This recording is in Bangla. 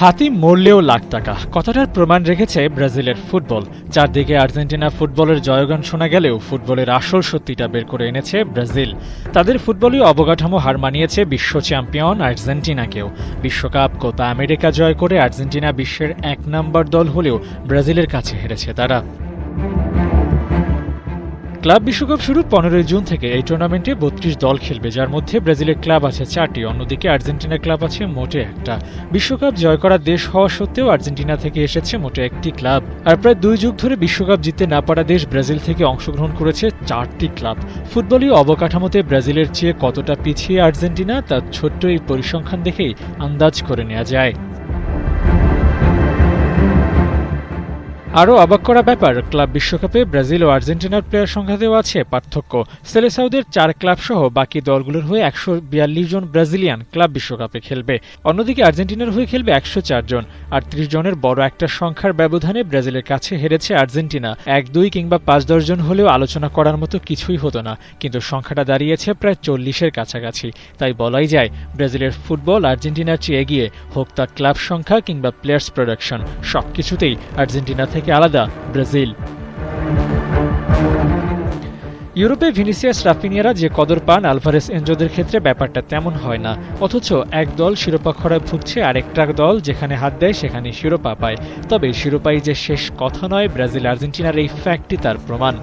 হাতি মরলেও লাখ টাকা। কথাটার প্রমাণ রেখেছে ব্রাজিলের ফুটবল। চারদিকে আর্জেন্টিনা ফুটবলের জয়গান শোনা গেলেও ফুটবলের আসল সত্যিটা বের করে এনেছে ব্রাজিল। তাদের ফুটবলই অবকাঠামো হার মানিয়েছে বিশ্ব চ্যাম্পিয়ন আর্জেন্টিনাকেও। বিশ্বকাপ, কোপা আমেরিকা জয় করে আর্জেন্টিনা বিশ্বের এক নম্বর দল হলেও ব্রাজিলের কাছে হেরেছে তারা। ক্লাব বিশ্বকাপ শুরু পনেরোই জুন থেকে। এই টুর্নামেন্টে বত্রিশ দল খেলবে, যার মধ্যে ব্রাজিলের ক্লাব আছে চারটি, অন্যদিকে আর্জেন্টিনার ক্লাব আছে মোটে একটা। বিশ্বকাপ জয় করা দেশ হওয়া সত্ত্বেও আর্জেন্টিনা থেকে এসেছে মোটে একটি ক্লাব। আর প্রায় দুই যুগ ধরে বিশ্বকাপ জিততে না পারা দেশ ব্রাজিল থেকে অংশগ্রহণ করেছে চারটি ক্লাব। ফুটবলীয় অবকাঠামোতে ব্রাজিলের চেয়ে কতটা পিছিয়ে আর্জেন্টিনা তার ছোট্ট এই পরিসংখ্যান দেখেই আন্দাজ করে নেওয়া যায়। আরও অবাক করা ব্যাপার, ক্লাব বিশ্বকাপে ব্রাজিল ও আর্জেন্টিনার প্লেয়ার সংখ্যাতেও আছে পার্থক্য। সেলেসাউদের চার ক্লাব সহ বাকি দলগুলোর হয়ে একশো বিয়াল্লিশ জন ব্রাজিলিয়ান ক্লাব বিশ্বকাপে খেলবে। অন্যদিকে আর্জেন্টিনার হয়ে খেলবে একশো জন। আর ত্রিশ জনের বড় একটা সংখ্যার ব্যবধানে ব্রাজিলের কাছে হেরেছে আর্জেন্টিনা। এক, দুই কিংবা পাঁচ, দশ জন হলেও আলোচনা করার মতো কিছুই হতো না, কিন্তু সংখ্যাটা দাঁড়িয়েছে প্রায় চল্লিশের কাছাকাছি। তাই বলাই যায়, ব্রাজিলের ফুটবল আর্জেন্টিনার চেয়ে এগিয়ে হোক তার ক্লাব সংখ্যা কিংবা প্লেয়ার্স প্রোডাকশন সবকিছুতেই আর্জেন্টিনা থেকে আলাদা, ব্রাজিল। ইউরোপে ভিনিসিয়াস, রাফিনিয়ারা যে কদর পান আলভারেস এনজোদের ক্ষেত্রে ব্যাপারটা তেমন হয় না। অথচ এক দল শিরোপা খরায় ভুগছে আরেকটা দল যেখানে হাত দেয় সেখানে শিরোপা পায়। তবে শিরোপাই যে শেষ কথা নয় ব্রাজিল আর্জেন্টিনার এই ফ্যাক্টটি তার প্রমাণ।